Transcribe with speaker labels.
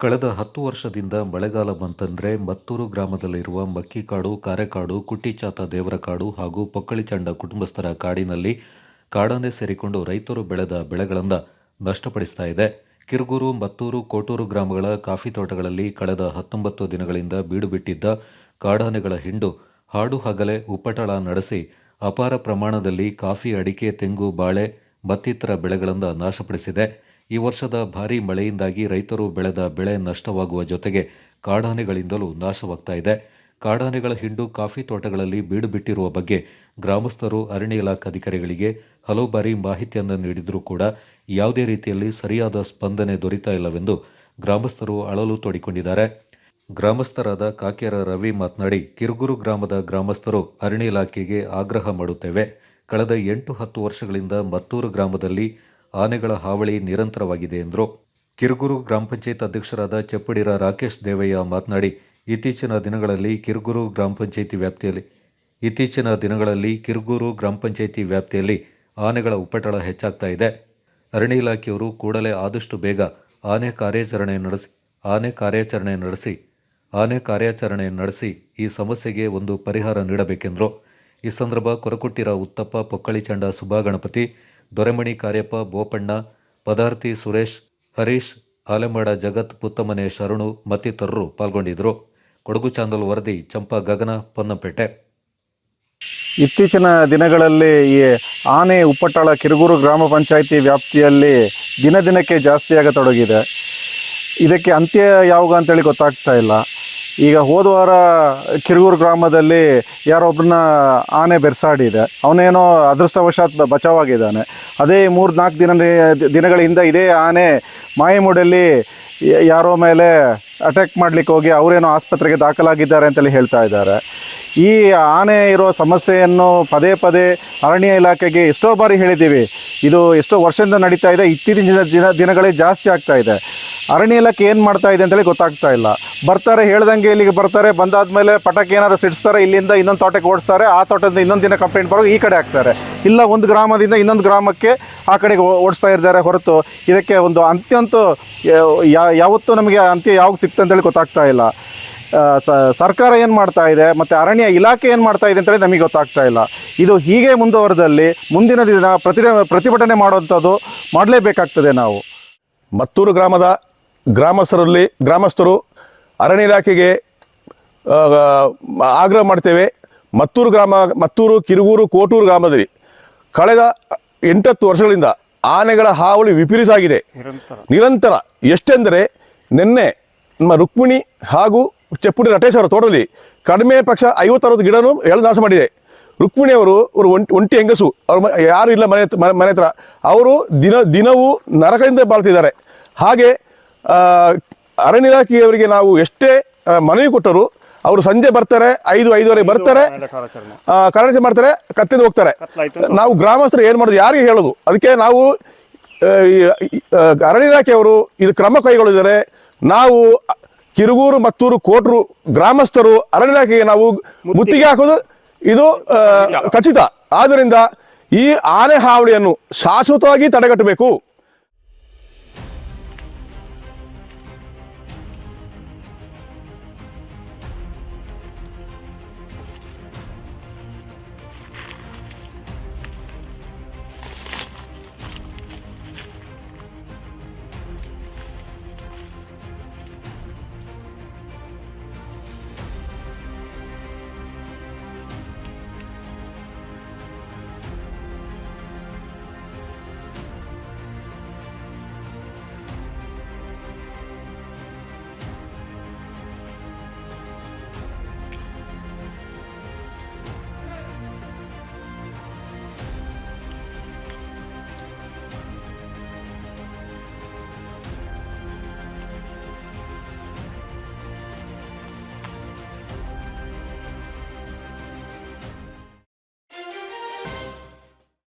Speaker 1: ಕಳೆದ ಹತ್ತು ವರ್ಷದಿಂದ ಮಳೆಗಾಲ ಬಂತಂದ್ರೆ ಮತ್ತೂರು ಗ್ರಾಮದಲ್ಲಿರುವ ಮಕ್ಕಿಕಾಡು, ಕಾರೆಕಾಡು, ಕುಟ್ಟಿಚಾತ ದೇವರಕಾಡು ಹಾಗೂ ಪಕ್ಕಳಿಚಂಡ ಕುಟುಂಬಸ್ಥರ ಕಾಡಿನಲ್ಲಿ ಕಾಡಾನೆ ಸೇರಿಕೊಂಡು ರೈತರು ಬೆಳೆದ ಬೆಳೆಗಳನ್ನು ನಷ್ಟಪಡಿಸ್ತಾ ಇದೆ. ಕಿರುಗೂರು, ಮತ್ತೂರು, ಕೋಟೂರು ಗ್ರಾಮಗಳ ಕಾಫಿ ತೋಟಗಳಲ್ಲಿ ಕಳೆದ ಹತ್ತೊಂಬತ್ತು ದಿನಗಳಿಂದ ಬೀಡು ಬಿಟ್ಟಿದ್ದ ಕಾಡಾನೆಗಳ ಹಿಂಡು ಹಾಡು ಹಗಲೆ, ಉಪಟಳ ನಡೆಸಿ ಅಪಾರ ಪ್ರಮಾಣದಲ್ಲಿ ಕಾಫಿ, ಅಡಿಕೆ, ತೆಂಗು, ಬಾಳೆ ಮತ್ತಿತರ ಬೆಳೆಗಳನ್ನು ನಾಶಪಡಿಸಿದೆ. ಈ ವರ್ಷದ ಭಾರೀ ಮಳೆಯಿಂದಾಗಿ ರೈತರು ಬೆಳೆದ ಬೆಳೆ ನಷ್ಟವಾಗುವ ಜೊತೆಗೆ ಕಾಡಾನೆಗಳಿಂದಲೂ ನಾಶವಾಗ್ತಾ ಇದೆ. ಕಾಡಾನೆಗಳ ಹಿಂಡು ಕಾಫಿ ತೋಟಗಳಲ್ಲಿ ಬೀಡು ಬಿಟ್ಟಿರುವ ಬಗ್ಗೆ ಗ್ರಾಮಸ್ಥರು ಅರಣ್ಯ ಇಲಾಖೆ ಅಧಿಕಾರಿಗಳಿಗೆ ಹಲವು ಬಾರಿ ಮಾಹಿತಿಯನ್ನು ನೀಡಿದರೂ ಕೂಡ ಯಾವುದೇ ರೀತಿಯಲ್ಲಿ ಸರಿಯಾದ ಸ್ಪಂದನೆ ದೊರೀತಾ ಇಲ್ಲವೆಂದು ಗ್ರಾಮಸ್ಥರು ಅಳಲು ತೋಡಿಕೊಂಡಿದ್ದಾರೆ. ಗ್ರಾಮಸ್ಥರಾದ ಕಾಕೇರ ರವಿ ಮಾತನಾಡಿ, ಕಿರುಗುರು ಗ್ರಾಮದ ಗ್ರಾಮಸ್ಥರು ಅರಣ್ಯ ಇಲಾಖೆಗೆ ಆಗ್ರಹ ಮಾಡುತ್ತೇವೆ. ಕಳೆದ ಎಂಟು ಹತ್ತು ವರ್ಷಗಳಿಂದ ಮತ್ತೂರು ಗ್ರಾಮದಲ್ಲಿ ಆನೆಗಳ ಹಾವಳಿ ನಿರಂತರವಾಗಿದೆ ಎಂದರು. ಕಿರುಗುರು ಗ್ರಾಮ ಪಂಚಾಯತ್ ಅಧ್ಯಕ್ಷರಾದ ಚಪ್ಪಡಿರ ರಾಕೇಶ್ ದೇವಯ್ಯ ಮಾತನಾಡಿ, ಇತ್ತೀಚಿನ ದಿನಗಳಲ್ಲಿ ಕಿರುಗುರು ಗ್ರಾಮ ಪಂಚಾಯಿತಿ ವ್ಯಾಪ್ತಿಯಲ್ಲಿ, ಇತ್ತೀಚಿನ ದಿನಗಳಲ್ಲಿ ಕಿರುಗೂರು ಗ್ರಾಮ ಪಂಚಾಯಿತಿ ವ್ಯಾಪ್ತಿಯಲ್ಲಿ ಆನೆಗಳ ಉಪಟಳ ಹೆಚ್ಚಾಗ್ತಾ ಇದೆ. ಅರಣ್ಯ ಇಲಾಖೆಯವರು ಕೂಡಲೇ ಆದಷ್ಟು ಬೇಗ ಆನೆ ಕಾರ್ಯಾಚರಣೆ ನಡೆಸಿ, ಆನೆ ಕಾರ್ಯಾಚರಣೆ ನಡೆಸಿ, ಆನೆ ಕಾರ್ಯಾಚರಣೆ ನಡೆಸಿ ಈ ಸಮಸ್ಯೆಗೆ ಒಂದು ಪರಿಹಾರ ನೀಡಬೇಕೆಂದರು. ಈ ಸಂದರ್ಭ ಕೊರಕುಟ್ಟಿರ ಉತ್ತಪ್ಪ ಪೊಕ್ಕಳಿಚಂಡ ಸುಭಾ ಗಣಪತಿ ದೊರೆಮಣಿ ಕಾರ್ಯಪ್ಪ, ಬೋಪಣ್ಣ, ಪದಾರ್ಥಿ ಸುರೇಶ್, ಹರೀಶ್ ಆಲೆಮಾಡ ಜಗತ್, ಪುತ್ತಮನೆ ಶರಣು ಮತ್ತಿತರರು ಪಾಲ್ಗೊಂಡಿದ್ದರು. ಕೊಡಗು ಚಾನಲ್ ವರದಿ, ಚಂಪಾ ಗಗನ, ಪೊನ್ನಪೇಟೆ.
Speaker 2: ಇತ್ತೀಚಿನ ದಿನಗಳಲ್ಲಿ ಈ ಆನೆ ಉಪ್ಪಟ್ಟಳ ಕಿರುಗೂರು ಗ್ರಾಮ ಪಂಚಾಯಿತಿ ವ್ಯಾಪ್ತಿಯಲ್ಲಿ ದಿನ ದಿನಕ್ಕೆ ಜಾಸ್ತಿಯಾಗತೊಡಗಿದೆ. ಇದಕ್ಕೆ ಅಂತ್ಯ ಯಾವಾಗ ಅಂತೇಳಿ ಗೊತ್ತಾಗ್ತಾ ಇಲ್ಲ. ಈಗ ಹೋದ ವಾರ ಕಿರುಗೂರು ಗ್ರಾಮದಲ್ಲಿ ಯಾರೊಬ್ಬರನ್ನ ಆನೆ ಬೆರೆಸಾಡಿದೆ ಅವನೇನೋ ಅದೃಷ್ಟವಶಾತ್ ಬಚಾವಾಗಿದ್ದಾನೆ. ಅದೇ ಮೂರು ನಾಲ್ಕು ದಿನ ದಿನಗಳಿಂದ ಇದೇ ಆನೆ ಮಾಯಮೂಡಲ್ಲಿ ಯಾರೋ ಮೇಲೆ ಅಟ್ಯಾಕ್ ಮಾಡ್ಲಿಕ್ಕೆ ಹೋಗಿ ಅವರೇನೋ ಆಸ್ಪತ್ರೆಗೆ ದಾಖಲಾಗಿದ್ದಾರೆ ಅಂತೇಳಿ ಹೇಳ್ತಾ ಇದ್ದಾರೆ. ಈ ಆನೆ ಇರೋ ಸಮಸ್ಯೆಯನ್ನು ಪದೇ ಪದೇ ಅರಣ್ಯ ಇಲಾಖೆಗೆ ಎಷ್ಟೋ ಬಾರಿ ಹೇಳಿದ್ದೀವಿ. ಇದು ಎಷ್ಟೋ ವರ್ಷದಿಂದ ನಡೀತಾ ಇದೆ. ಇತ್ತೀಚಿನ ದಿನ, ದಿನಗಳೇ ಜಾಸ್ತಿ ಆಗ್ತಾ ಇದೆ. ಅರಣ್ಯ ಇಲಾಖೆ ಏನು ಮಾಡ್ತಾ ಇದೆ ಅಂತೇಳಿ ಗೊತ್ತಾಗ್ತಾ ಇಲ್ಲ. ಬರ್ತಾರೆ, ಹೇಳ್ದಂಗೆ ಇಲ್ಲಿಗೆ ಬರ್ತಾರೆ, ಬಂದಾದ್ಮೇಲೆ ಪಟಾಕಿ ಏನಾದ್ರು ಸಿಡಿಸ್ತಾರೆ, ಇಲ್ಲಿಂದ ಇನ್ನೊಂದು ತೋಟಕ್ಕೆ ಓಡಿಸ್ತಾರೆ, ಆ ತೋಟದಿಂದ ಇನ್ನೊಂದು ದಿನ ಕಂಪ್ಲೇಂಟ್ ಬರೋ ಈ ಕಡೆ ಹಾಕ್ತಾರೆ ಇಲ್ಲ, ಒಂದು ಗ್ರಾಮದಿಂದ ಇನ್ನೊಂದು ಗ್ರಾಮಕ್ಕೆ ಆ ಕಡೆಗೆ ಓಡಿಸ್ತಾ ಇದ್ದಾರೆ ಹೊರತು. ಇದಕ್ಕೆ ಒಂದು ಅಂತ್ಯಂತೂ ಯಾವತ್ತೂ ನಮಗೆ ಅಂತ್ಯ ಯಾವಾಗ ಸಿಕ್ತ ಅಂತೇಳಿ ಗೊತ್ತಾಗ್ತಾ ಇಲ್ಲ. ಸರ್ಕಾರ ಏನು ಮಾಡ್ತಾ ಇದೆ, ಮತ್ತು ಅರಣ್ಯ ಇಲಾಖೆ ಏನು ಮಾಡ್ತಾ ಇದೆ ಅಂತೇಳಿ ನಮಗೆ ಗೊತ್ತಾಗ್ತಾ ಇಲ್ಲ. ಇದು ಹೀಗೆ ಮುಂದುವರೆದಲ್ಲಿ ಮುಂದಿನ ದಿನ ಪ್ರತಿ ಪ್ರತಿಭಟನೆ ಮಾಡುವಂಥದ್ದು ಮಾಡಲೇಬೇಕಾಗ್ತದೆ ನಾವು.
Speaker 3: ಮತ್ತೂರು ಗ್ರಾಮದ ಗ್ರಾಮಸ್ಥರಲ್ಲಿ ಗ್ರಾಮಸ್ಥರು ಅರಣ್ಯ ಇಲಾಖೆಗೆ ಆಗ್ರಹ ಮಾಡ್ತೇವೆ. ಮತ್ತೂರು ಗ್ರಾಮ ಮತ್ತೂರು ಕಿರುಗೂರು ಕೋಟೂರು ಗ್ರಾಮದಲ್ಲಿ ಕಳೆದ ಎಂಟತ್ತು ವರ್ಷಗಳಿಂದ ಆನೆಗಳ ಹಾವಳಿ ವಿಪರೀತ ಆಗಿದೆ. ನಿರಂತರ. ಎಷ್ಟೆಂದರೆ ನಿನ್ನೆ ನಮ್ಮ ರುಕ್ಮಿಣಿ ಹಾಗೂ ಚೆಪ್ಪುಡಿ ನಟೇಶ್ ಅವರ ತೋಟದಲ್ಲಿ ಕಡಿಮೆ ಪಕ್ಷ ಐವತ್ತರವತ್ತು ಗಿಡನೂ ಎಳೆ ನಾಶ ಮಾಡಿದೆ. ರುಕ್ಮಿಣಿಯವರು ಅವರು ಅವರು ಒಂಟಿ ಒಂಟಿ ಹೆಂಗಸು. ಅವ್ರ ಯಾರು ಇಲ್ಲ ಮನೆ ಮನೆ- ಹತ್ರ. ಅವರು ದಿನ ದಿನವೂ ನರಕದಿಂದ ಬಾಳ್ತಿದ್ದಾರೆ. ಹಾಗೆ ಅರಣ್ಯ ಇಲಾಖೆಯವರಿಗೆ ನಾವು ಎಷ್ಟೇ ಮನವಿ ಕೊಟ್ಟರು ಅವರು ಸಂಜೆ ಬರ್ತಾರೆ ಐದು ಐದುವರೆ ಬರ್ತಾರೆ ಕಾರ್ಯಾಚರಣೆ ಮಾಡ್ತಾರೆ ಕತ್ತಿಂದ ಹೋಗ್ತಾರೆ. ನಾವು ಗ್ರಾಮಸ್ಥರು ಏನು ಮಾಡೋದು? ಯಾರಿಗೆ ಹೇಳೋದು? ಅದಕ್ಕೆ ನಾವು ಅರಣ್ಯ ಇಲಾಖೆಯವರು ಇದು ಕ್ರಮ ಕೈಗೊಳ್ಳಿದರೆ ನಾವು ಕಿರುಗೂರು ಮತ್ತೂರು ಕೋಟ್ರು ಗ್ರಾಮಸ್ಥರು ಅರಣ್ಯ ಇಲಾಖೆಗೆ ನಾವು ಮುತ್ತಿಗೆ. ಹಾಕೋದು ಇದು ಖಚಿತ. ಆದ್ದರಿಂದ ಈ ಆನೆ ಹಾವಳಿಯನ್ನು ಶಾಶ್ವತವಾಗಿ ತಡೆಗಟ್ಟಬೇಕು.